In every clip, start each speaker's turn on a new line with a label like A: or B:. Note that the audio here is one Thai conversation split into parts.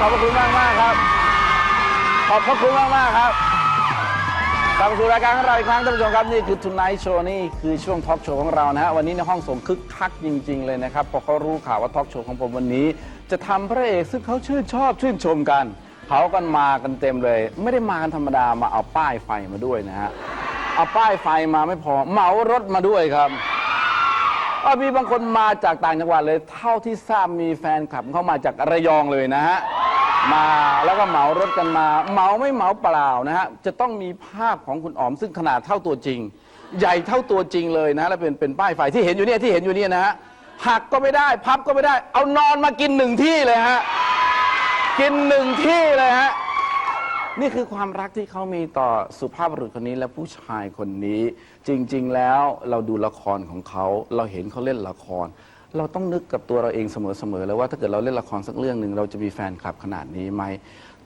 A: ขอบพระคุณมากมากครับ ขอบพระคุณมากมากครับกลับมาสู่รายการของเราอีกครั้งท่านผู้ชมครับนี่คือ Tonight Show นี่คือช่วงทอล์กโชว์ของเรานะฮะวันนี้ในห้องส่งคึกคักจริง ๆ เลยนะครับพอเขารู้ข่าวว่าทอล์กโชว์ของผมวันนี้ จะทำพระเอกซึ่งเขาชื่นชอบชื่นชมกันเขากันมากันเต็มเลย ไม่ได้มากันธรรมดามาเอาป้ายไฟมาด้วยนะฮะเอาป้ายไฟมาไม่พอเหมารถมาด้วยครับ ก็มีบางคนมาจากต่างจังหวัดเลย เท่าที่ทราบมีแฟนคลับเข้ามาจากระยองเลยนะฮะ มาแล้วก็เหมารถกันมา เหมาไม่เหมาเปล่านะฮะ จะต้องมีภาพของคุณอ๋อมซึ่งขนาดเท่าตัวจริง ใหญ่เท่าตัวจริงเลยนะ แล้วเป็นเป็นป้ายไฟที่เห็นอยู่เนี่ยที่เห็นอยู่เนี่ยนะฮะ หักก็ไม่ได้ พับก็ไม่ได้ เอานอนมากินหนึ่งที่เลยฮะ กินหนึ่งที่เลยฮะ นี่คือความรักที่เขามีต่อสุภาพบุรุษคนนี้และผู้ชายคนนี้ จริง ๆ แล้วเราดูละครของเขา เราเห็นเขาเล่นละคร เราต้องนึกกับตัวเราเองเสมอๆเลยว่าถ้าเกิดเราเล่นละครสักเรื่องหนึ่งเราจะมีแฟนคลับขนาดนี้ไหม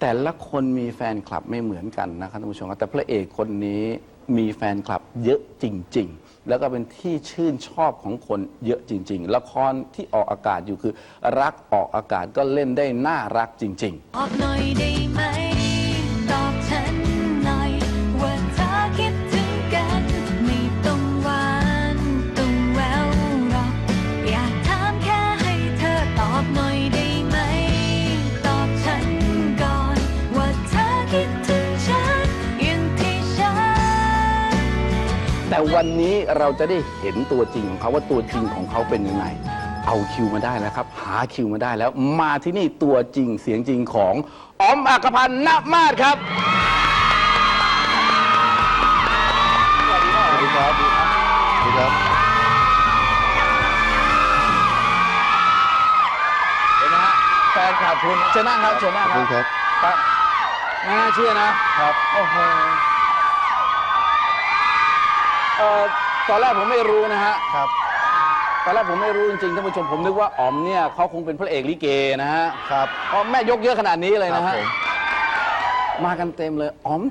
A: แต่ละคนมีแฟนคลับไม่เหมือนกันนะครับท่านผู้ชมครับแต่พระเอกคนนี้มีแฟนคลับเยอะจริง ๆ แล้วก็เป็นที่ชื่นชอบของคนเยอะจริง ๆ ละครที่ออกอากาศอยู่คือ รักออกอากาศก็เล่นได้น่ารักจริงๆ
B: ตอบหน่อยได้ไหม แต่วันนี้
A: เราจะได้เห็นตัวจริงของเขาว่าตัวจริงของเขาเป็นยังไง เอาคิวมาได้แล้วครับ หาคิวมาได้แล้ว มาที่นี่ตัวจริงเสียงจริงของอ๋อมอักพันธ์นามาศครับ
C: สวัสดีครับสวัสดีครับ
A: เห็นไหมฮะแฟนคลับคุณเชิญนั่งครับเชิญนั่ง
C: ขอบ
A: ค
C: คุ
A: รับ
C: ณครับ
A: ครับไม่น่าเชื่อนะครับ โอ้โห เอ่อตอนแรกผมไม่รู้นะฮะ
C: ครับ
A: ตอนแรกผมไม่รู้จริงๆท่านผู้ชมผมนึกว่าอ๋อมเนี่ยเขาคงเป็นพระเอกลิเกนะฮะ
C: ครับ
A: เพราะแม่ยกเยอะขนาดนี้เลย
C: ครั
A: นะฮะ
C: ผม
A: มากันเต็มเลยอ๋อม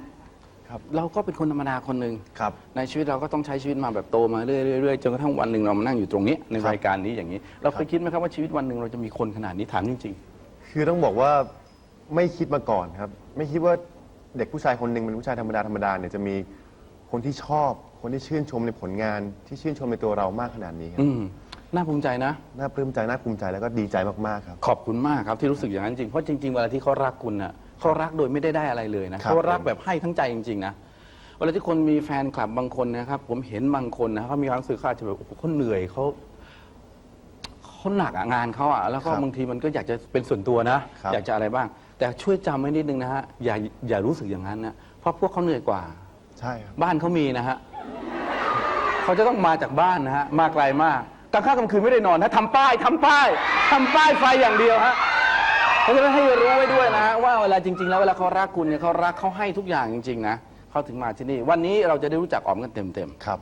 C: ครับ
A: เราก็เป็นคนธรรมดาคนหนึ่ง
C: ครับ
A: ในชีวิตเราก็ต้องใช้ชีวิตมาแบบโตมาเรื่อยๆเรื่อยๆจนกระทั่งวันหนึ่งเรามานั่งอยู่ตรงนี้ใน
C: ครับ
A: รายการนี้อย่างนี้ เราเค
C: ครั
A: ย
C: บ
A: คิดไหมครับว่าชีวิตวันหนึ่งเราจะมีคนขนาดนี้ถามจริง
C: คือต้องบอกว่าไม่คิดมาก่อนครับ ไม่คิดว่าเด็กผู้ชายคนหนึ่งเป็นผู้ชายธรรมดาธรรมดาเนี่ยจะมีคนที่ชอบ คนที่ชื่นชมในผลงานที่ชื่นชมในตัวเรามากขนาดนี้ค
A: ๆ
C: รับ
A: อืมน่าภูมิใจนะ
C: น่าปลื้มใจน่าภูมิใจแล้วก็ดีใจมากๆครับ
A: ขอบคุณมากครับที่รู้สึกอย่างนั้นจริง เพราะจริงๆเวลาที่เขารักคุณน่ะเขารักโดยไม่ได้ได้อะไรเลยนะครับ เขารักแบบให้ทั้งใจจริงๆนะเวลาที่คนมีแฟนคลับบางคนนะครับ ผมเห็นบางคนนะเขามีความรู้สึกเขาอาจจะแบบโอ้โหเขาเหนื่อยเขาเขาหนักอะงานเขาอะแล้วก็
C: ครับ
A: บางทีมันก็อยากจะเป็นส่วนตัวนะ
C: ครับ
A: อยากจะอะไรบ้าง แต่ช่วยจำไว้นิดนึงนะฮะอย่าอย่ารู้สึกอย่างนั้นนะเพราะพวกเขาเหนื่อยกว่า
C: ใช่ครับ
A: บ้านเขามีนะฮะ เขาจะต้องมาจากบ้านนะฮะ มาไกลมากกลางค่ำกลางคืนไม่ได้นอนนะทำป้ายทำป้ายทำป้ายไฟอย่างเดียวฮะเพราะฉะนั้นให้รู้ไว้ด้วยนะว่าเวลาจริง ๆ แล้วเวลาเขารักคุณเนี่ยเขารักเขาให้ทุกอย่างจริง ๆ นะเขาถึงมาที่นี่ วันนี้เราจะได้รู้จักออมกันเต็มๆ
C: ครับ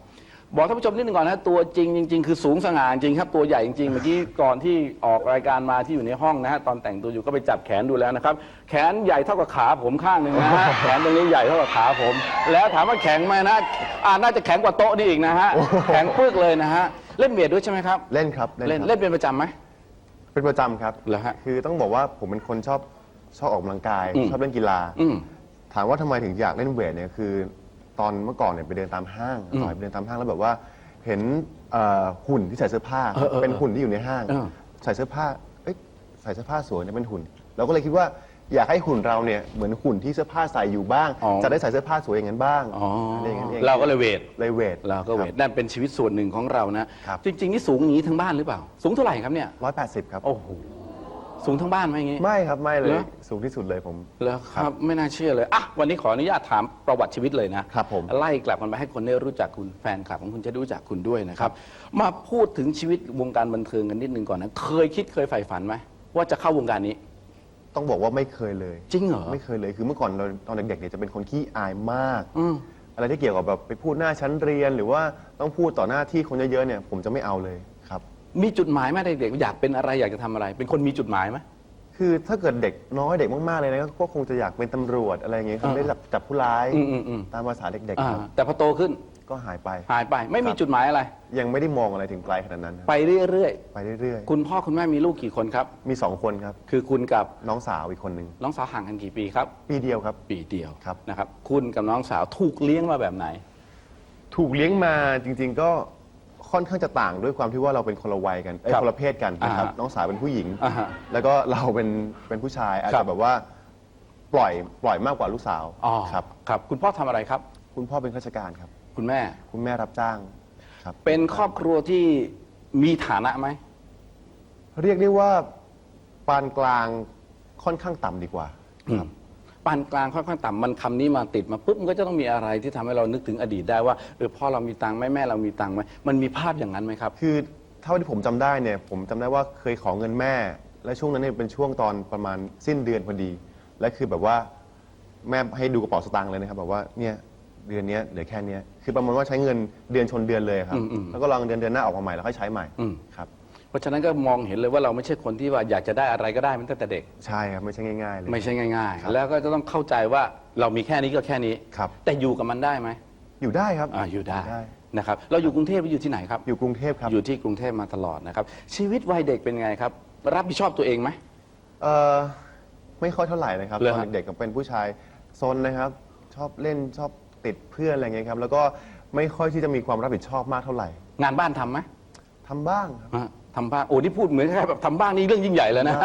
A: บอกท่านผู้ชมนิดหนึงก่อนนะตัวจริงจริง ๆ คือสูงสง่าจริงครับตัวใหญ่จริงๆเมื่อกี้ก่อนที่ออกรายการมาที่อยู่ในห้องนะฮะตอนแต่งตัวอยู่ก็ไปจับแขนดูแล้วนะครับ แขนใหญ่เท่ากับขาผมข้างหนึ่งนะฮะแขนตรงนี้ใหญ่เท่ากับขาผม แล้วถามว่าแข็งไหมนะอ่าน่าจะแข็งกว่าโต๊ะนี่อีกนะฮะ
C: โอ้โห
A: แข็งปึกเลยนะฮะเล่นเบียดด้วยใช่ไหมครับ
C: เล่นครับ
A: เล่น
C: ครับ
A: เล่นเป็นประจำไหม
C: เป็นประจำครับ
A: เหรอฮะ
C: คือต้องบอกว่าผมเป็นคนชอบชอบออกกำลังกาย
A: อืม
C: ชอบเล่นกีฬา
A: อืม
C: ถามว่าทำไมถึงอยากเล่นเวทเนี่ยคือ ตอนเมื่อก่อนเนี่ยไปเดินตามห้าง
A: อืม
C: ต่อยไปเดินตามห้างแล้วแบบว่าเห็นเอ่อหุ่นที่ใส่เสื้อผ้า
A: เออเออ
C: เป็นหุ่นที่อยู่ในห้าง
A: เออ
C: ใส่เสื้อผ้าเอ้ยใส่เสื้อผ้าสวยเนี่ยเป็นหุ่น เราก็เลยคิดว่าอยากให้หุ่นเราเนี่ยเหมือนหุ่นที่เสื้อผ้าใส่อยู่บ้าง
A: อ๋อ
C: จะได้ใส่เสื้อผ้าสวยอย่างนั้นบ้าง
A: อ๋ออ
C: ไรอย่างนั้นเอง
A: เราก็เลยเวท
C: เลยเวท
A: เราก็เวทนั่นเป็นชีวิตส่วนหนึ่งของเรานะ
C: ครับ
A: จริง ๆ นี่สูงอย่างนี้ทั้งบ้านหรือเปล่า สูงเท่าไหร่ครับเนี่ย
C: ร้อยแปดสิบครับ
A: โอ้โห สูงทั้งบ้านไหมอย่างงี้
C: ไม่ครับไม่เล
A: เหร
C: ย
A: อ
C: สูงที่สุดเลยผม
A: แล้วครับไม่น่าเชื่อเลยอะวันนี้ขออนุญาตถามประวัติชีวิตเลยนะครับ
C: ผม
A: ไล่กลับกันไปให้คนได้รู้จักคุณแฟนคลับของคุณจะได้รู้จักคุณด้วยนะครับ มาพูดถึงชีวิตวงการบันเทิงกันนิดนึงก่อนนะเคยคิดเคยใฝ่ฝันไหมว่าจะเข้าวงการนี้
C: ต้องบอกว่าไม่เคยเลย
A: จริงเหรอ
C: ไม่เคยเลยคือเมื่อก่อนเราตอนเด็กๆเนี่ยจะเป็นคนขี้อายมาก
A: อืม
C: อะไรที่เกี่ยวกับแบบไปพูดหน้าชั้นเรียน หรือว่าต้องพูดต่อหน้าที่คนเยอะๆเนี่ยผมจะไม่เอาเลยครับ
A: มีจุดหมายไหมเด็กๆอยากเป็นอะไรอยากจะทำอะไร เป็นคนมีจุดหมายไหม
C: คือถ้าเกิดเด็กน้อยเด็กมากๆเลยนะก็คงจะอยากเป็นตำรวจอะไรอย่างเงี้ยคือ
A: อ่า
C: ได้จับจับผู้ร้าย
A: อืมอืมอืม
C: ตามภาษาเด็กๆ
A: อ่า
C: ครับ
A: แต่พอโตขึ้น
C: กก็หายไป
A: หายไป ไม่มีจุดหมายอะไร
C: ยังไม่ได้มองอะไรถึงไกลขนาดนั้นครับ
A: ไปเรื่อย
C: ไปเรื่อย
A: ๆ คุณพ่อคุณแม่มีลูกกี่คนครับ
C: ๆ มีสองคนครับ
A: คือคุณกับ
C: น้องสาวอีกคนหนึ่ง
A: น้องสาวห่างกันกี่ปีครับ
C: ปีเดียวครับ
A: ปีเดียว
C: ครับ
A: นะครับ คุณกับน้องสาวถูกเลี้ยงมาแบบไหน
C: ถูกเลี้ยงมาจริง ๆ ก็ ค่อนข้างจะต่างด้วยความที่ว่าเราเป็นคนละวัยกันเอ้ย
A: ครับ
C: คนละเพศกันนะครับ
A: อ่าฮะ
C: น้องสาวเป็นผู้หญิง
A: อ่าฮะ
C: แล้วก็เราเป็นเป็นผู้ชายอาจ
A: ครั
C: จะ
A: บ
C: แบบว่าปล่อยปล่อยมากกว่าลูกสาว
A: อ๋อ
C: ครับ
A: ครับ คุณพ่อทำอะไรครับ
C: คุณพ่อเป็นข้าราชการครับ
A: คุณแม่
C: คุณแม่รับจ้างครับ
A: เป็นครอบครัวที่มีฐานะไหม
C: เรียกได้ว่าปานกลางค่อนข้างต่ำดีกว่า
A: ครับ ปานกลางค่อนข้างต่ำมันคำนี้มาติดมาปุ๊บมันก็จะต้องมีอะไรที่ทำให้เรานึกถึงอดีตได้ว่าเออพ่อเรามีตังค์ไหมแม่เรามีตังค์ไหมมันมีภาพอย่างนั้นไหมครับ
C: คือเท่าที่ผมจำได้เนี่ยผมจำได้ว่าเคยขอเงินแม่ และช่วงนั้นเนี่ยเป็นช่วงตอนประมาณสิ้นเดือนพอดี และคือแบบว่าแม่ให้ดูกระเป๋าสตางค์เลยนะครับแบบว่าเนี่ยเดือนเนี้ยเหลือแค่เนี้ยคือประมาณว่าใช้เงินเดือนชนเดือนเลยครับ
A: อืมอืม
C: แล้วก็รอเงินเดือนเดือนหน้าออกมาใหม่แล้วค่อยใช้ใหม่
A: อืม
C: ครับ
A: เพราะฉะนั้นก็มองเห็นเลยว่าเราไม่ใช่คนที่ว่าอยากจะได้อะไรก็ได้มันตั้งแต่เด็ก
C: ใช่ครับไม่ใช่ง่ายๆเลย
A: ไม่ใช่ง่าย
C: ครับ
A: ๆแล้วก็จะต้องเข้าใจว่าเรามีแค่นี้ก็แค่นี้
C: ครับ
A: แต่อยู่กับมันได้ไหม
C: อยู่ได้ครับ
A: อ่าอยู่ได้
C: ได้
A: นะครับเราอยู่กรุงเทพหรืออยู่ที่ไหนครับ
C: อยู่กรุงเทพครับ
A: อยู่ที่กรุงเทพมาตลอดนะครับ ชีวิตวัยเด็กเป็นไงครับ รับผิดชอบตัวเองไหม
C: เออไม่ค่อยเท่าไหร่นะครับ
A: เหรอ
C: ตอ
A: ฮะ
C: นเด็กๆก็เป็นผู้ชายซนนะครับ ชอบเล่นชอบติดเพื่อนอะไรเงี้ยครับแล้วก็ไม่ค่อยที่จะมีความรับผิดชอบมากเท่าไหร่
A: งานบ้านทำไหม
C: ทำบ้างครับ
A: ฮะ ทำบ้างโอ้ที่พูดเหมือนแค่แบบทำบ้างนี่เรื่องยิ่งใหญ่เลยนะ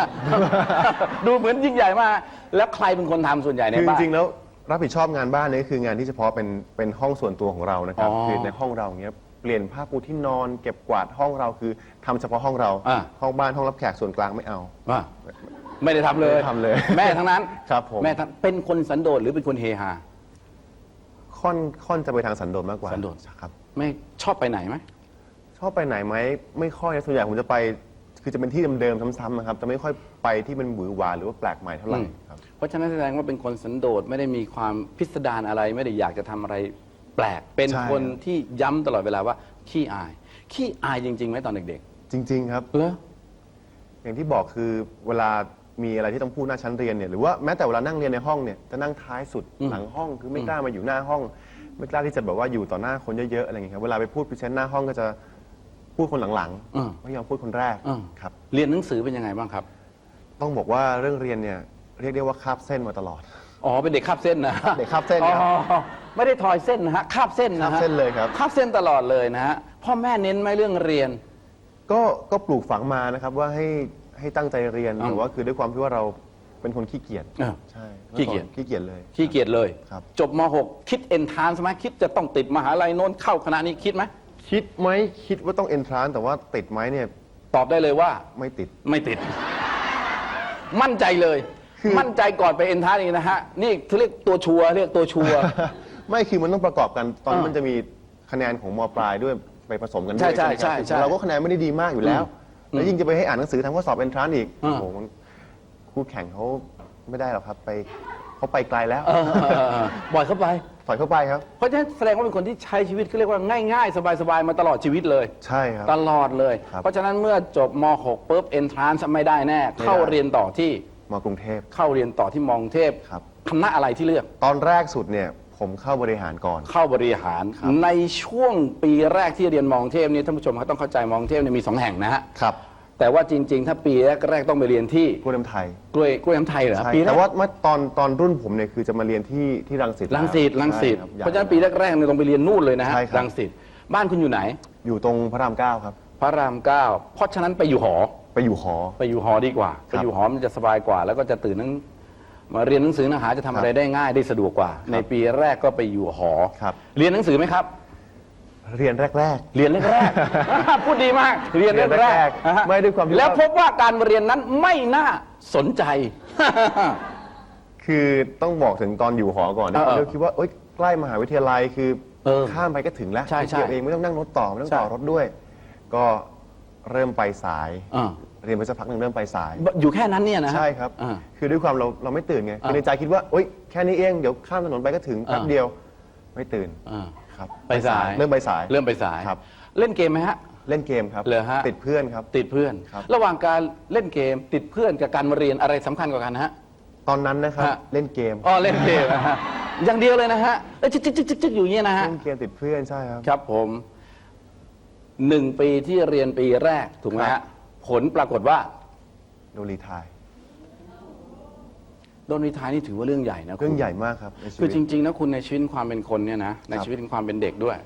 A: ดูเหมือนยิ่งใหญ่มาก แล้วใครเป็นคนทำส่วนใหญ่ใน
C: คือจ
A: บ้าน
C: ริงๆแล้วรับผิดชอบงานบ้านเนี่ยคืองานที่เฉพาะเป็นเป็นห้องส่วนตัวของเรานะครับ
A: อ๋อ
C: คือในห้องเราเนี้ยเปลี่ยนผ้าปูที่นอนเก็บกวาดห้องเราคือทำเฉพาะห้องเรา
A: อ่า
C: ห้องบ้านห้องรับแขกส่วนกลางไม่เอา
A: ว่าไม่ได้ทำเลย
C: ไม่ได้ทำเลย
A: แม่ทั้งนั้น
C: ครับผม
A: แม่ทั้งเป็นคนสันโดษหรือเป็นคนเฮฮา
C: ค่อนค่อนจะไปทางสันโดษมากกว่า
A: สันโดษ
C: ครับ
A: ไม่ชอบไปไหนไหม
C: ชอบไปไหนไหมไม่ค่อยนะส่วนใหญ่ผมจะไป คือจะเป็นที่เดิมๆซ้ำๆนะครับจะไม่ค่อยไปที่มันหวือหวาหรือว่าแปลกใหม่เท่าไหร่ครับ
A: เพราะฉะนั้นแสดงว่าเป็นคนสันโดษไม่ได้มีความพิสดารอะไรไม่ได้อยากจะทำอะไรแปลก เป็น
C: ใช่
A: คนที่ย้ำตลอดเวลาว่า ขี้อาย ขี้อายจริงๆไหมตอนเด็ก
C: จริง ๆ ครับ
A: ๆเหรอ
C: อย่างที่บอกคือเวลามีอะไรที่ต้องพูดหน้าชั้นเรียนเนี่ยหรือว่าแม้แต่เวลานั่งเรียนในห้องเนี่ยจะนั่งท้ายสุด
A: อืม
C: หลังห้องคือไม่กล้ามาอยู่หน้าห้อง ไม่กล้าที่จะแบบว่าอยู่ต่อหน้าคนเยอะๆอะไรอย่างเงี้ยครับเวลาไปพูดพรีเซนต์หน้าห้องก็จะ พูดคนหลัง
A: อืม
C: ๆไม่ยอมพูดคนแรก
A: อืม
C: ครับ
A: เรียนหนังสือเป็นยังไงบ้างครับ
C: ต้องบอกว่าเรื่องเรียนเนี่ยเรียกได้ว่าคาบเส้นมาตลอด
A: อ๋อ เป็นเด็กคาบเส้นนะ
C: เด็กคาบเส้นครับ
A: อ๋อไม่ได้ทอยเส้นนะฮะคาบเส้นนะฮะ
C: คาบเส้นเลยครับ
A: คาบเส้นตลอดเลยนะฮะพ่อแม่เน้นไหมเรื่องเรียน
C: ก็ก็ปลูกฝังมานะครับว่าให้ให้ตั้งใจเรียน
A: อืม
C: แต่ว่าคือด้วยความที่ว่าเราเป็นคนขี้เกียจ
A: เออ
C: ใช่
A: ขี้เกียจ
C: ขี้เกียจเลย
A: ขี้เกียจเลย
C: ครับ
A: จบม .6 คิดเอนทานสไหมคิดจะต้องติดมหาลัยโน้นเข้าคณะนี้คิดไหม
C: คิดไหมคิดว่าต้องเอนทรานแต่ว่าติดไหมเนี่ย
A: ตอบได้เลยว่า
C: ไม่ติด
A: ไม่ติด มั่นใจเลย
C: คือ
A: มั่นใจก่อนไปเอนทานอีกนะฮะ นี่เขาเรียกตัวชัวร์เรียกตัวชัวร์
C: ไม่คือมันต้องประกอบกัน ตอนนน
A: อ่ามั
C: มันจะมีคะแนนของมปลายด้วยไปผสมกันด้วย
A: ใช่ใช่
C: ไหมครับ
A: ใช่ใช่
C: เราก็คะแนนไม่ได้ดีมากอยู่แล้ว
A: อืม
C: แล้วยิ่งจะไปให้อ่านหนังสือทำข้อสอบเอนทรานอีก
A: อ่า
C: โอ้โหมันคู่แข่งเขาไม่ได้หรอกครับไปเขาไปไกลแล้ว
A: เออเออเออปล่อยเข้าไป
C: ถอยเข้าไปครับ
A: เพราะฉะนั้นแสดงว่าเป็นคนที่ใช้ชีวิตเขาเรียกว่าง่ายๆ สบายๆ มาตลอดชีวิตเลย
C: ใช่ครับ
A: ตลอดเลย
C: ครับ
A: เพราะฉะนั้นเมื่อจบม .6 ปุ๊บเอนทรานซ์ไม่ได้แน่
C: ไม่ได้
A: เข้าเรียนต่อที่
C: มากรุงเทพ
A: เข้าเรียนต่อที่มองเทพ
C: ครับ
A: คณะอะไรที่เลือก
C: ตอนแรกสุดเนี่ย ผมเข้าบริหารก่อน
A: เข้าบริหาร
C: ครับ
A: ในช่วงปีแรกที่เรียนมองเทพนี่ท่านผู้ชมครับต้องเข้าใจมองเทพเนี่ยมีสองแห่งนะฮะ
C: ครับ
A: แต่ว่าจริง ๆ ถ้าปีแรกๆต้องไปเรียนที่
C: กล้วยน้ำไทย
A: กล้วยกล้วยน้ำไทยเหรอ
C: ใช่
A: ปีแร
C: แต่
A: ก
C: ว่าเมื่อตอนตอนรุ่นผมเนี่ยคือจะมาเรียนที่ที่รังสิต
A: รังสิต
C: แล้ว
A: รังสิต
C: ใช่คบ
A: เพราะฉะนั้นปีแรกๆเนี่ยต้องไปเรียนนู่นเลยนะฮะ
C: ใช่ครับ
A: รังสิตบ้านคุณอยู่ไหน
C: อยู่ตรงพระรามเก้าครับ
A: พระรามเก้าเพราะฉะนั้นไปอยู่หอ
C: ไปอยู่หอ
A: ไปอยู่หอดีกว่า ไปอยู่หอมันจะสบายกว่า แล้วก็จะตื่นนั้นมาเรียนหนังสือหนังหาจะทำอะไรได้ง่ายได้สะดวกกว่า ในปีแรกก็ไปอยู่หอ
C: ครับ
A: เรียนหนังสือไหมครับ
C: เรียนแรก
A: เรียนแรกๆ พูดดีมาก เรียน
C: เรียน
A: แร
C: แร
A: ก
C: ก
A: ๆนะฮะ
C: ไม่ด้วยความที่ว่า
A: แล้วพบว่าการเรียนนั้นไม่น่าสนใจ
C: ๆ คือต้องบอกถึงตอนอยู่หอก่อนนะ
A: เออเออ
C: เราคิดว่าเอ้ยใกล้มหาวิทยาลัยคือ
A: เออ
C: ข้ามไปก็ถึงแล้ว
A: ใช่ใช่
C: เดียวเองไม่ต้องนั่งรถต่อไม่ต้องต่อ
A: ใช่
C: รถด้วย ก็เริ่มไปสาย
A: อ่า
C: เรียนไปสักพักหนึ่งเริ่มไปสาย
A: อยู่แค่นั้นเนี่ยนะฮะ
C: ใช่ครับ
A: อ่า
C: คือด้วยความเราเราไม่ตื่นไงคือ
A: อ่า
C: ในใจคิดว่าเอ้ยแค่นี้เองเดี๋ยวข้ามถนนไปก็ถึงแป๊บ
A: อ่า
C: เดียวไม่ตื่น
A: อ่า
C: ครับ
A: ไปสาย
C: เริ่มไปสาย
A: เริ่มไปสาย
C: ครับ
A: เล่นเกมไหมฮะ
C: เล่นเกมครับ
A: เหรอฮะ
C: ติดเพื่อนครับ
A: ติดเพื่อน
C: ครับ
A: ระหว่างการเล่นเกมติดเพื่อนกับการมาเรียนอะไรสำคัญกว่ากันฮะ
C: ตอนนั้นนะครับ
A: ฮะ
C: เล่นเกม
A: อ๋อเล่นเกมนะฮะอย่างเดียวเลยนะฮะเอ้ยจึ๊กจึ๊กจึ๊กจึ๊กจึ๊กอยู่อย่างเงี้ยนะฮะ
C: เล่นเกมติดเพื่อนใช่ครับ
A: ครับผมหนึ่งปีที่เรียนปีแรกถูกไหม
C: ครั
A: ฮะ
C: บ
A: ผลปรากฏว่า
C: โดนรีไทาย
A: โดนรีไทายนี่ถือว่าเรื่องใหญ่นะคุณ
C: เรื่องใหญ่มากครับในชี
A: คือ
C: วิต
A: จริงๆนะคุณในชีวิตความเป็นคนเนี่ยนะใน
C: ครับ
A: ชีวิตความเป็นเด็กด้วย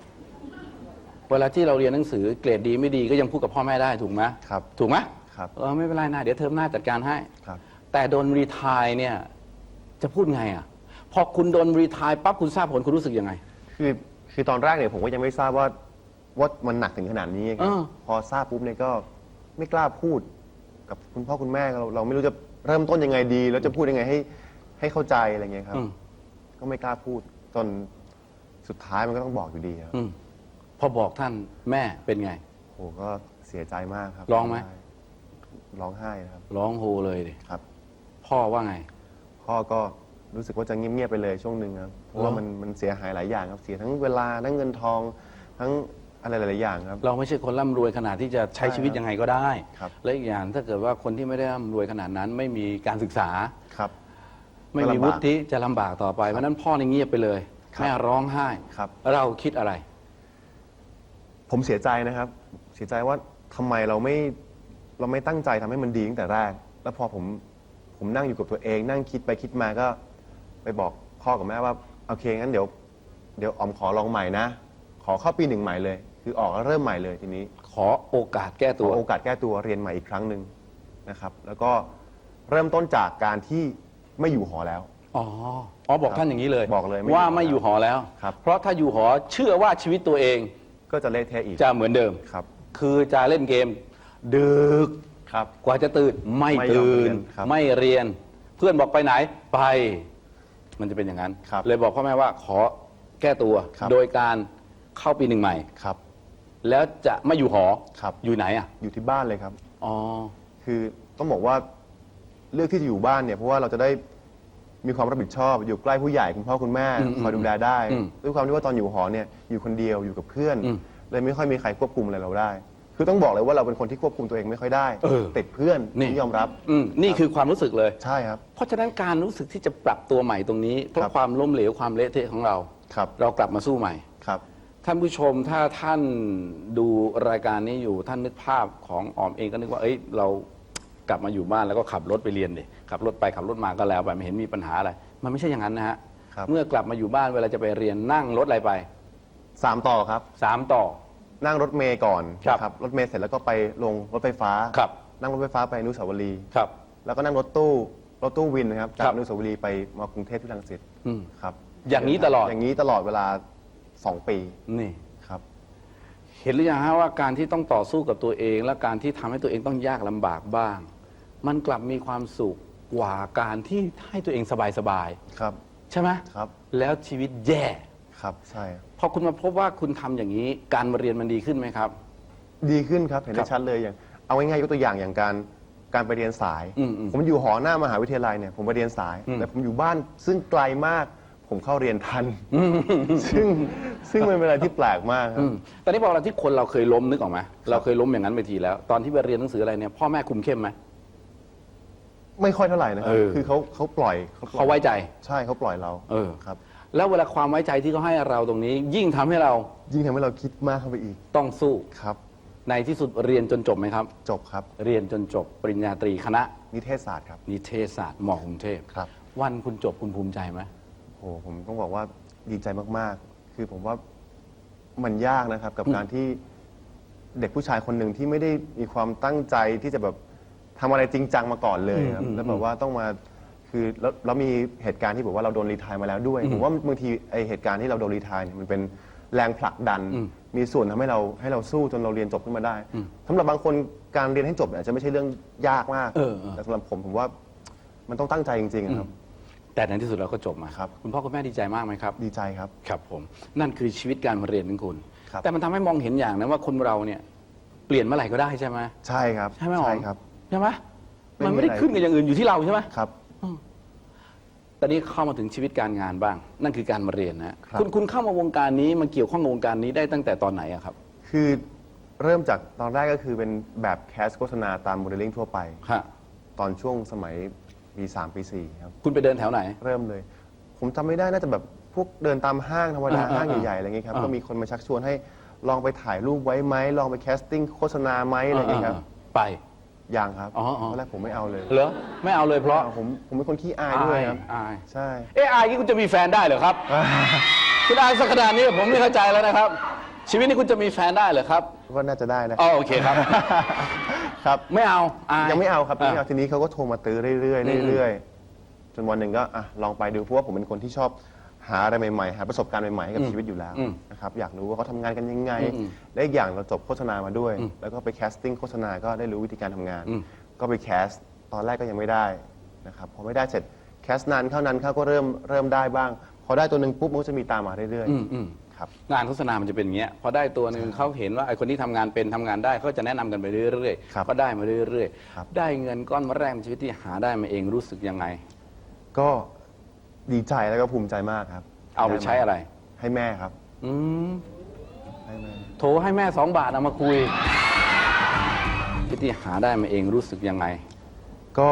A: เวลาที่เราเรียนหนังสือเกรดดีไม่ดีก็ยังพูดกับพ่อแม่ได้ถูกไหม
C: ครับ
A: ถูกไหม
C: ครับ
A: เออไม่เป็นไรนะเดี๋ยวเทอมหน้าจัดการให้
C: ครับ
A: แต่โดนรีไทายเนี่ยจะพูดไงอะพอคุณโดนรีไทายปั๊บคุณทราบผลคุณรู้สึกยังไง
C: คือคือตอนแรกเนี่ยผมก็ยังไม่ทราบว่าว่ามันหนักถึงขนาดนี้ครั
A: เอบอ
C: พอทราบปุ๊บเนี่ยก็ไม่กล้าพูด กับคุณพ่อคุณแม่เราเราไม่รู้จะ เริ่มต้นยังไงดี แล้วจะพูดยังไงให้ให้เข้าใจอะไรเงี้ยครับ
A: อืม
C: ก็ไม่กล้าพูดจนสุดท้ายมันก็ต้องบอกอยู่ดีครับ
A: อืมพอบอกท่านแม่เป็นไง
C: โหก็เสียใจมากครับ
A: ร้องไหม
C: ร้องไห้นะครับ
A: ร้องโฮเลยดิ
C: ครับ
A: พ่อว่าไง
C: พ่อก็รู้สึกว่าจะเงียบๆไปเลยช่วงหนึ่งครับ เพราะว่า
A: เหรอ
C: มันมันเสียหายหลายอย่างครับ เสียทั้งเวลาทั้งเงินทอง ทั้ง อะไรหลายๆอย่างครับ
A: เราไม่ใช่คนร่ำรวยขนาดที่จะใช้
C: ใช่
A: ชีวิตยังไงก็ได้
C: ครับ
A: และอีกอย่างถ้าเกิดว่าคนที่ไม่ได้ร่ำรวยขนาดนั้น ไม่มีการศึกษา
C: ครับ
A: ไม่มี
C: ก็ลำบาก
A: วุฒิจะลำบากต่อไปเพราะฉะนั้นพ่อนี่เงียบไปเลย
C: ครับ
A: แม่ร้องไห้
C: ครับ
A: เราคิดอะไร
C: ผมเสียใจนะครับ เสียใจว่าทำไมเราไม่เราไม่ตั้งใจทำให้มันดีตั้งแต่แรก แล้วพอผมผมนั่งอยู่กับตัวเอง นั่งคิดไปคิดมาก็ ไปบอกพ่อกับแม่ว่าโอเคงั้นเดี๋ยว เดี๋ยวออมขอลองใหม่นะ ขอเข้าปีหนึ่งใหม่เลย คือออกแล้วเริ่มใหม่เลยทีนี้
A: ขอโอกาสแก้
C: ตั
A: ตัวว
C: โอกาสแก้ตัวเรียนใหม่อีกครั้งหนึ่งนะครับ แล้วก็เริ่มต้นจากการที่ไม่อยู่หอแล้ว
A: อ๋อ อ๋อ บอก
C: ครับ
A: ท่านอย่างนี้เลย
C: บอกเลยไม่อยู่
A: ว่า
C: หอ
A: ไม่อยู่หอแล้ว
C: ครับ
A: เพราะถ้าอยู่หอเชื่อว่าชีวิตตัวเอง
C: ก็จะเละเทะอีก
A: จะเหมือนเดิม
C: ครับ
A: คือจะเล่นเกม ดึก
C: ครับ
A: กว่าจะตื่นไม่
C: ไม่ยอม
A: ตื่
C: เรี
A: น
C: ยนครับ
A: ไม่เรียน เพื่อนบอกไปไหนไป มันจะเป็นอย่างนั้น
C: ครับ
A: เลยบอกพ่อแม่ว่าขอแก้ตัว
C: ครับ
A: โดยการเข้าปีหนึ่งใหม่
C: ครับ
A: แล้วจะไม่อยู่หอ
C: ครับ
A: อยู่ไหนอะ
C: อยู่ที่บ้านเลยครับ
A: อ๋อ
C: คือต้องบอกว่าเลือกที่จะอยู่บ้านเนี่ยเพราะว่าเราจะได้มีความรับผิดชอบอยู่ใกล้ผู้ใหญ่คุณพ่อคุณแม่
A: อืม
C: คอยดูแลได้
A: อืม
C: ด้วยความที่ว่าตอนอยู่หอเนี่ยอยู่คนเดียวอยู่กับเพื่อน
A: อืม
C: เลยไม่ค่อยมีใครควบคุมอะไรเราได้ คือต้องบอกเลยว่าเราเป็นคนที่ควบคุมตัวเองไม่ค่อยได้
A: เออ
C: ติดเพื่อน
A: นี่
C: ที่ยอมรับ
A: อืมนี่คือความรู้สึกเลย
C: ใช่ครับ
A: เพราะฉะนั้นการรู้สึกที่จะปรับตัวใหม่ตรงนี้ เพราะ
C: ครับ
A: ความล้มเหลวความเละเทะของเรา
C: ครับ
A: เรากลับมาสู้ใหม่
C: ครับ
A: ท่านผู้ชมถ้าท่านดูรายการนี้อยู่ท่านนึกภาพของออมเองก็นึกว่าเอ้ยเรากลับมาอยู่บ้านแล้วก็ขับรถไปเรียนดิขับรถไปขับรถมาก็แล้วไปไม่เห็นมีปัญหาอะไร มันไม่ใช่อย่างนั้นนะฮะ
C: ครับ
A: เมื่อกลับมาอยู่บ้านเวลาจะไปเรียนนั่งรถอะไรไป
C: สามต่อครับ
A: สามต่อ
C: นั่งรถเมย์ก่อน
A: ครับ
C: นะรถเมย์เสร็จแล้วก็ไปลงรถไฟฟ้า
A: ครับ
C: นั่งรถไฟฟ้าไปอนุสาวรีย์
A: ครับ
C: แล้วก็นั่งรถตู้รถตู้วินนะครับจา
A: ครั
C: ก
A: บ
C: อนุสาวรีย์ไปมากรุงเทพที่รังสิต
A: อืม
C: ครับ
A: อย่างนี้ตลอด
C: อย่างนี้ตลอดเวลา สองปี
A: นี่
C: ครับ
A: เห็นหรือยังฮะว่าการที่ต้องต่อสู้กับตัวเอง และการที่ทำให้ตัวเองต้องยากลำบากบ้าง มันกลับมีความสุขกว่าการที่ให้ตัวเองสบาย
C: ครับ
A: ๆใช่ไหม
C: ครับ
A: แล้วชีวิตแย่
C: ครับ ใช่
A: พอคุณมาพบว่าคุณทำอย่างนี้ การมาเรียนมันดีขึ้นไหมครับ
C: ดีขึ้นครับเห็น
A: ครั
C: ได้
A: บ
C: ชัดเลยอย่างเอาง่ายๆยกตัวอย่างอย่างการการไปเรียนสาย
A: อืมอืม
C: ผมอยู่หอหน้ามหาวิทยาลัยเนี่ยผมไปเรียนสาย
A: อืม
C: แต่ผมอยู่บ้านซึ่งไกลมาก ผมเข้าเรียนทัน ซึ่งซึ่งมันเป็นอะไรที่แปลกมากครั
A: อื
C: บ
A: มตอนนี้บอกเราที่คนเราเคยล้มนึกออกไหมเราเคยล้มอย่างนั้นไปทีแล้ว ตอนที่ไปเรียนหนังสืออะไรเนี่ยพ่อแม่คุมเข้มไหม
C: ไม่ค่อยเท่าไหร่นะครับ
A: เออ
C: คือเขาเขาปล่อยปล่อย
A: เขาไว้ใจ
C: ใช่เขาปล่อยเรา
A: เออ
C: ครับ
A: แล้วเวลาความไว้ใจที่เขาให้เราตรงนี้ ยิ่งทำให้เรา
C: ยิ่งทำให้เราคิดมากเข้าไปอีก
A: ต้องสู้
C: ครับ
A: ในที่สุดเรียนจนจบไหมครับ
C: จบครับ
A: เรียนจนจบปริญญาตรีคณะ
C: นิเทศศาสตร์ครับ
A: นิเทศศาสตร์มอกรุงเทพ
C: ครับ
A: วันคุณจบคุณภูมิใจไหม
C: โหผมต้องบอกว่าดีใจมากๆ คือผมว่ามันยากนะครับ กับการที่เด็กผู้ชายคนหนึ่งที่ไม่ได้มีความตั้งใจที่จะแบบทำอะไรจริงจังมาก่อนเลยครับ
A: อืม
C: แล้วแบบว่าต้องมาคือแล้วแล้วมีเหตุการณ์ที่แบบว่าเราโดนรีไทายมาแล้วด้วยผมว่าบางทีไอเหตุการณ์ที่เราโดนรีไทายเนี่ยมันเป็นแรงผลักดัน
A: อืม
C: มีส่วนทำให้เราให้เราสู้จนเราเรียนจบขึ้นมาได้สำหรับบางคนการเรียนให้จบเนี่ยอาจจะไม่ใช่เรื่องยากมาก
A: เออเออ
C: แต่สำหรับผมผมว่ามันต้องตั้งใจจริงๆอะครับ
A: แต่ในที่สุดเราก็จบมา
C: ครับ
A: คุณพ่อคุณแม่ดีใจมากไหมครับ
C: ดีใจครับ
A: ครับผม นั่นคือชีวิตการมาเรียนของคุณ
C: ครับ
A: แต่มันทำให้มองเห็นอย่างนะว่าคนเราเนี่ยเปลี่ยนเมื่อไหร่ก็ได้ใช่ไหม
C: ใช่ครับ
A: ใช่ไหมอ๋อ
C: ใช่ครับ
A: ใช่ไหม
C: ไม่มี
A: มันไม่ได้
C: อะไร
A: ขึ้นกับอย่างอื่นอยู่ที่เราใช่ไหม
C: ครับ
A: ตอนนี้เข้ามาถึงชีวิตการงานบ้าง นั่นคือการมาเรียนนะฮะ
C: ครับ
A: คุณคุณเข้ามาวงการนี้มาเกี่ยวข้องกับวงการนี้ได้ตั้งแต่ตอนไหนอะครับ
C: คือเริ่มจากตอนแรกก็คือเป็นแบบแคสโฆษณาตามโมเดลลิ่งทั่วไป
A: ฮะ
C: ตอนช่วงสมัย ปี3ปี4ครับ
A: คุณไปเดินแถวไหน
C: เริ่มเลย ผมจำไม่ได้น่าจะแบบพวกเดินตามห้างธรรมดา
A: อ่าอ่า
C: ห้างใหญ่ๆอะไรเงี้ยครับ
A: อ่า
C: ก็มีคนมาชักชวนให้ลองไปถ่ายรูปไว้ไหมลองไปแคสติ้งโฆษณาไหมอะไรเงี้ยครับ
A: ไป
C: ยังครับ
A: อ๋ออ๋อ
C: ตอนแรกผมไม่เอาเลย
A: เหรอไม่เอาเลยเพราะ
C: ผมผมเป็นคนขี้อายด้วยครับ
A: อาย
C: ใช่
A: เอะอายนี่คุณจะมีแฟนได้เหรอครับ คุณอายสักขนาดนี้ผมไม่เข้าใจแล้วนะครับ ชีวิตนี้คุณจะมีแฟนได้เหรอครับ
C: ก็น่าจะได้นะ
A: อ๋อโอเคครับ
C: ครับ
A: ไม่เอาอาย
C: ยังไม่เอาครับยังไม่เอาะทีนี้เขาก็โทรมาตื้อเรื่อยๆเรื่อยๆจนวันหนึ่งก็อะลองไปดูเพราะว่าผมเป็นคนที่ชอบหาอะไรใหม่ๆหาประสบการณ์ใหม่ๆให้กับชีวิตอยู่แล้ว
A: อืม
C: นะครับอยากรู้ว่าเขาทำงานกันยังไง
A: อืม
C: และอีกอย่างเราจบโฆษณามาด้วย
A: อืม
C: แล้วก็ไปแคสติ้งโฆษณาก็ได้รู้วิธีการทำงาน
A: อืม
C: ก็ไปแคสตอนแรกก็ยังไม่ได้นะครับพอไม่ได้เสร็จแคสนานเข้านานเข้าก็เริ่มเริ่มได้บ้าง พอได้ตัวหนึ่งปุ๊บมันก็จะมีตามมาเรื่อย
A: อืมอืม
C: ๆ ครับ
A: งานโฆษณามันจะเป็นอย่างเงี้ยพอได้ตัวหนึ่งเขาเห็นว่าไอ้คนที่ทำงานเป็นทำงานได้เขาจะแนะนำกันไปเรื่อย
C: ครับ
A: ๆก็ได้มาเรื่อย
C: ครับ
A: ๆ ได้เงินก้อนแรกในชีวิตที่หาได้มาเองรู้สึกยังไง
C: ก็ดีใจแล้วก็ภูมิใจมากครับ
A: เอาไปใช้อะไร
C: ให้แม่ครับ
A: อืม
C: ให้แม่
A: โทรให้แม่สองบาทเอามาคุยชีวิตที่หาได้มาเองรู้สึกยังไง
C: ก็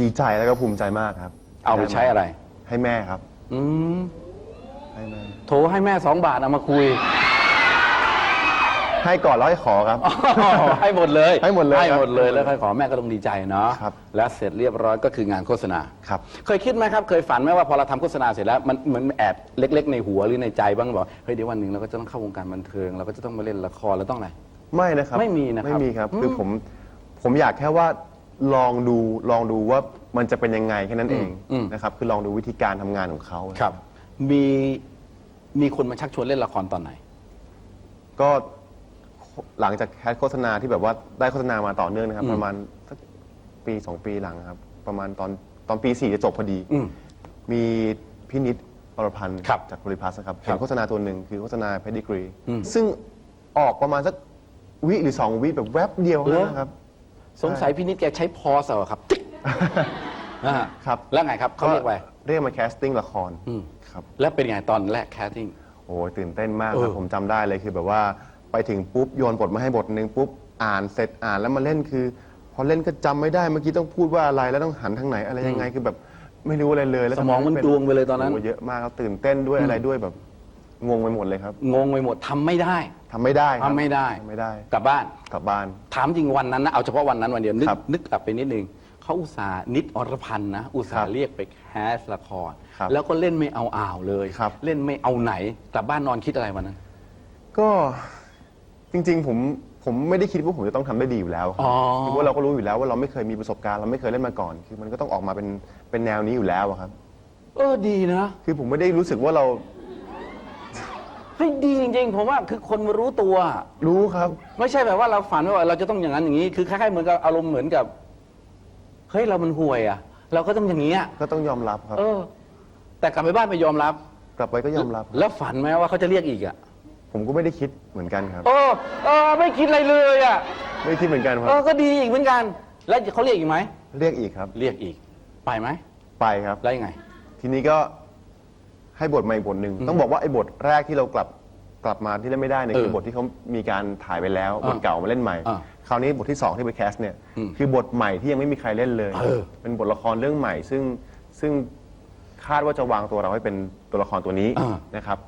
C: ดีใจแล้วก็ภูมิใจมากครับ
A: เอาไปใช้อะไร
C: ให้แม่ครับ
A: อืม
C: ให้แม่
A: โทรให้แม่สองบาทเอามาคุย
C: ให้ก่อนแล้วให้ขอครับ
A: ให้หมดเลย
C: ให้หมดเลย
A: ให้หมดเลย
C: ครับ
A: แล้วค่อยขอแม่ก็ต้องดีใจเนาะ
C: ครับ
A: แล้วเสร็จเรียบร้อยก็คืองานโฆษณา
C: ครับ
A: เคยคิดไหมครับ เคยฝันไหมว่าพอเราทำโฆษณาเสร็จแล้วมันเหมือนแอบเล็ก ๆ ในหัวหรือในใจบ้างบอกเฮ้ยเดี๋ยววันหนึ่งเราก็จะต้องเข้าวงการบันเทิงเราก็จะต้องมาเล่นละครแล้วต้องอะไร
C: ไม่นะครับ
A: ไม่มีนะครับ
C: ไม่มีครับ
A: อืม
C: คือผมผมอยากแค่ว่าลองดูลองดูว่ามันจะเป็นยังไงแค่นั้นเอง
A: อืม
C: นะครับคือลองดูวิธีการทำงานของเขา
A: ครับ มีมีคนมาชักชวนเล่นละครตอนไหน
C: ก็หลังจากแคสโฆษณาที่แบบว่าได้โฆษณามาต่อเนื่องนะครับ
A: อืม
C: ประมาณสักปีสองปีหลังครับ ประมาณตอนตอนปีสี่จะจบพอดี
A: อืม
C: มีพี่นิดอรพันธ์
A: ครับ
C: จากโพลิพัสนะครับ
A: ครั
C: เห็
A: บ
C: นโฆษณาตัวหนึ่งคือโฆษณา pedigree
A: อืม
C: ซึ่งออกประมาณสักวิหรือสองวิแบบแวบเดียว
A: เหรอ
C: นะครับ
A: สงสัยพี่นิดแกใช้พอสเหรอครับติ๊กอ่า
C: ครับ
A: แล้วไงครับเขาเรียกไป
C: เรียกมาแคสติ้งละคร
A: อืม
C: ครับ
A: แล้วเป็นไงตอนแรกแคสติ้ง
C: โอ้ยตื่นเต้นมาก
A: เออ
C: ครับผมจำได้เลยคือแบบว่าไปถึงปุ๊บโยนบทมาให้บทหนึ่งปุ๊บอ่านเสร็จอ่านแล้วมาเล่นคือ พอเล่นก็จำไม่ได้เมื่อกี้ต้องพูดว่าอะไรแล้วต้องหันทางไหนอะไรยังไงคือแบบไม่รู้อะไรเลยแล้ว
A: สมองมัน
C: ทำให้
A: กลวงไปเลยตอนนั้น
C: โเยอะมากครับตื่นเต้นด้วยอะไรด้วยแบบงงไปหมดเลยครับ
A: งงไปหมดทำไม่ได้
C: ทำไม่ได้ครับ
A: ทำไม่ได้
C: ทำไม่ได้
A: กลับบ้าน
C: กลับบ้าน
A: ถามจริงวันนั้นนะเอาเฉพาะวันนั้นวันเดียวนึก
C: ครับ
A: นึกกลับไปนิดนึง เขาอุตส่าห์นิดอรพันธ์นะ อุตส่า
C: ครั
A: ห์
C: บ
A: เรียกไปแคสละคร
C: ครับ
A: แล้วก็เล่นไม่เอาอ่าวเลย
C: ครับ
A: เล่นไม่เอาไหนกลับบ้านนอนคิดอะไรวันนั้น
C: ก็จริงๆ ผมผมไม่ได้คิดว่าผมจะต้องทำได้ดีอยู่แล้วครั
A: อ๋อ
C: คือว่าเราก็รู้อยู่แล้วว่าเราไม่เคยมีประสบการณ์เราไม่เคยเล่นมาก่อน คือมันก็ต้องออกมาเป็นเป็นแนวนี้อยู่แล้วอะครับ
A: เออดีนะ
C: คือผมไม่ได้รู้สึกว่าเรา
A: เฮ้ยดีจริงๆ ผมว่าคือคนมารู้ตัว
C: รู้ครับ
A: ไม่ใช่แบบว่าเราฝันว่าเราจะต้องอย่างนั้นอย่างนี้ คือคล้ายๆเหมือนกับอารมณ์เหมือนกับ เฮ้ยเรามันห่วยอะ เราก็ต้องอย่างนี้อะ
C: ก็ต้องยอมรับครับ
A: เออ แต่กลับไปบ้านไปยอมรับ
C: กลับไปก็ยอมรับ
A: แล้วฝันไหมว่าเขาจะเรียกอีกอะ
C: ผมก็ไม่ได้คิดเหมือนกันครับ
A: เออเออไม่คิดอะไรเลยอะ
C: ไม่ได้คิดเหมือนกันค
A: เอ
C: รั
A: อบก็ดีอีกเหมือนกัน แล้วเขาเรียกอีกไหม
C: เรียกอีกครับ
A: เรียกอีก ไปไหม
C: ไปครับ
A: แล้วยังไง
C: ทีนี้ก็ให้บทมาอีกบทหนึ่ง
A: อืม
C: ต้องบอกว่าไอ้บทแรกที่เรากลับกลับมาที่เล่นไม่ได้เนี่ย
A: เออ
C: คือบทที่เขามีการถ่ายไปแล้ว
A: อ่า
C: บทเก่ามาเล่นใหม่
A: อ่า
C: คราวนี้บทที่สองที่ไปแคสเนี่ย
A: อืม
C: คือบทใหม่ที่ยังไม่มีใครเล่นเลย
A: เออ
C: เป็นบทละครเรื่องใหม่ ซึ่งซึ่งคาดว่าจะวางตัวเราให้เป็นตัวละครตัวนี้
A: อ่า
C: นะครับ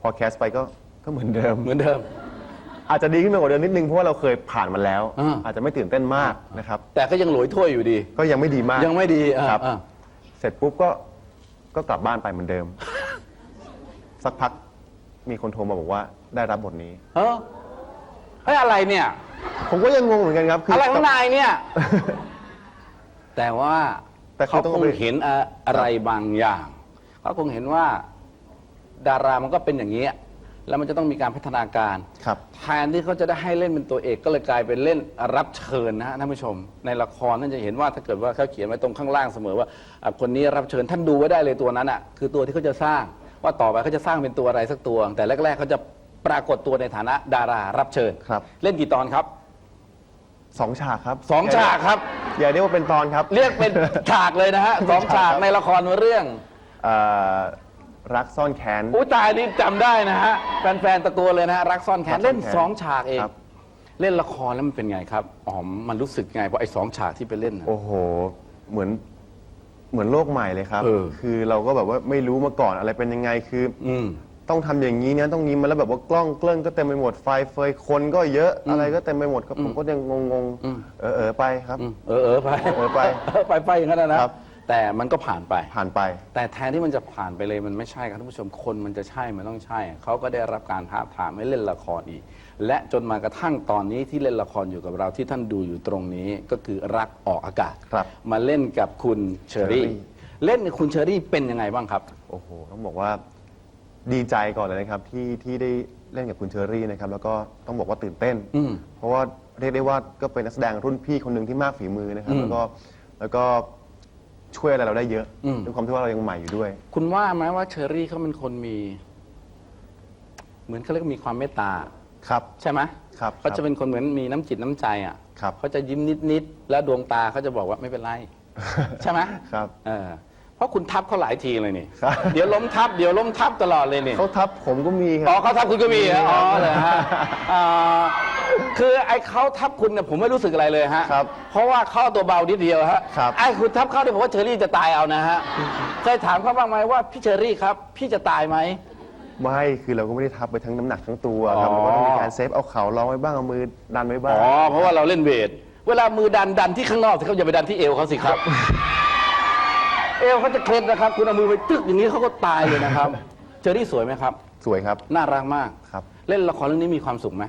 C: พอแคสไปก็ก็เหมือนเดิม
A: เหมือนเดิม
C: อาจจะดีขึ้นมากว่าเดิมนิดนึงเพราะว่าเราเคยผ่านมาแล้ว
A: อ่า
C: อาจจะไม่ตื่นเต้นมากนะครับ
A: แต่ก็ยังหลอยถ้วยอยู่ดี
C: ก็ยังไม่ดีมาก
A: ยังไม่ดีอะ
C: ครับ
A: อะ
C: เสร็จปุ๊บก็ก็กลับบ้านไปเหมือนเดิม สักพักมีคนโทรมาบอกว่าได้รับบทนี้
A: เออเฮ้ยอะไรเนี่ย
C: ผมก็ยังงงเหมือนกันครับคื
A: อะไรของนายเนี่ย แต่ว่า
C: แต่
A: เขา
C: เขาต้อง
A: คง
C: ไป
A: เห็นอะอะไรบางอย่างเขาคงเห็นว่า ดารามันก็เป็นอย่างนี้ยแล้วมันจะต้องมีการพัฒนาการ
C: ครับ
A: แทนที่เขาจะได้ให้เล่นเป็นตัวเอกก็เลยกลายเป็นเล่นรับเชิญนะฮะท่านผู้ชม ในละครท่านจะเห็นว่าถ้าเกิดว่าเขาเขียนไว้ตรงข้างล่างเสมอว่าอะคนนี้รับเชิญท่านดูไว้ได้เลยตัวนั้นอะคือตัวที่เขาจะสร้างว่าต่อไปเขาจะสร้างเป็นตัวอะไรสักตัว แต่แรก ๆเขาจะ ปรากฏตัวในฐานะดารารับเชิญ
C: ครับ
A: เล่นกี่ตอนครับ
C: สองฉากครับ
A: สองฉากครับ
C: อย่าเรียกว่าเป็นตอนครับ
A: เรียกเป็นฉากเลยนะฮะสองฉากในละครเรื่อง
C: เอ่อรักซ่อนแค้น
A: อุ้ยตายนี่จำได้นะฮะแฟนๆตะโกนเลยนะฮะรักซ่อนแค้น
C: รักซ่อนแค้น
A: เล่นสองฉากเอง
C: ครับ
A: เล่นละครแล้วมันเป็นไงครับอ๋อมมันรู้สึกไงเพราะไอ้สองฉากที่ไปเล่นน่ะ
C: โอ้โห เหมือนเหมือนโลกใหม่เลยครับ
A: เออ
C: คือเราก็แบบว่าไม่รู้มาก่อนอะไรเป็นยังไงคืออ
A: อืม
C: ต้องทำอย่างนี้เนี่ยต้องนี้มาแล้วแบบว่ากล้องเกล้องก็เต็มไปหมดไฟเฟยคนก็เยอะอะไรก็เต็มไปหมดครับผมก็ยังงงๆเออเออไปครับ
A: อืมเออเออไป
C: เออไป
A: เออไปไปอย่างนั้นนะนะครับ แต่มันก็ผ่านไป
C: ผ่านไป
A: แต่แทนที่มันจะผ่านไปเลยมันไม่ใช่ครับท่านผู้ชมคนมันจะใช่มันต้องใช่ เขาก็ได้รับการท้าบทามให้เล่นละครอีก และจนมากระทั่งตอนนี้ที่เล่นละครอยู่กับเราที่ท่านดูอยู่ตรงนี้ก็คือรักออกอากาศ
C: ครับ
A: มาเล่นกับคุณเชอรี่
C: เชอรี่
A: เล่นกับคุณเชอรี่เป็นยังไงบ้างครับ
C: โอ้โหต้องบอกว่า ดีใจก่อนเลยนะครับที่ที่ได้เล่นกับคุณเชอรี่นะครับแล้วก็ต้องบอกว่าตื่นเต้น
A: อืม
C: เพราะว่าเรียกได้ว่าก็เป็นนักแสดงรุ่นพี่คนหนึ่งที่มากฝีมือนะครับ
A: อืม
C: แล้วก็แล้วก็ช่วยอะไรเราได้เยอะ
A: อืม
C: ด้วยความที่ว่าเรายังใหม่อยู่ด้วย
A: คุณว่าไหมว่าเชอรี่เขาเป็นคนมี เหมือนเขาเรียกว่ามีความเมตตา
C: ครับ
A: ใช่ไหม
C: ครับ
A: เขาจะเป็นคนเหมือนมีน้ำจิตน้ำใจอะ
C: ครับ
A: เขาจะยิ้มนิดๆแล้วดวงตาเขาจะบอกว่าไม่เป็นไร ใช่ไหม
C: ครับ
A: เออ เพราะคุณทับเขาหลายทีเลยนี่
C: ครับ
A: เดี๋ยวล้มทับเดี๋ยวล้มทับตลอดเลยนี่
C: เขาทับผมก็มีค
A: อ๋อ
C: รับ
A: เขาทับคุณก็มีเหรออ๋อเลยฮะอ่าคือไอ้เขาทับคุณเนี่ยผมไม่รู้สึกอะไรเลยฮะ
C: ครับ
A: เพราะว่าเข้าตัวเบานิดเดียวฮะ
C: ครับ
A: ไอ้คุณทับเขาเนี่ยผมว่าเชอรี่จะตายเอานะฮะเคยถามเขาบ้างไหมว่าพี่เชอรี่ครับ พี่จะตายไหม
C: ไม่คือเราก็ไม่ได้ทับไปทั้งน้ำหนักทั้งตัวครับ
A: อ๋อ
C: เราก็ต้องมีการเซฟเอาเข่ารองไว้บ้างเอามือดันไว้บ้าง
A: อ๋อ เพราะว่าเราเล่นเวท เวลามือดันดันที่ข้างนอกสิเขาอย่าไปดันที่เอวเขาสิครับ เอวเขาจะเคล็ดนะครับ คุณเอามือไปตึกอย่างนี้เขาก็ตายเลยนะครับ เจอรี่สวยไหมครับ
C: สวยครับ
A: น่ารักมาก
C: ครับ
A: เล่นละครเรื่องนี้มีความสุขไหม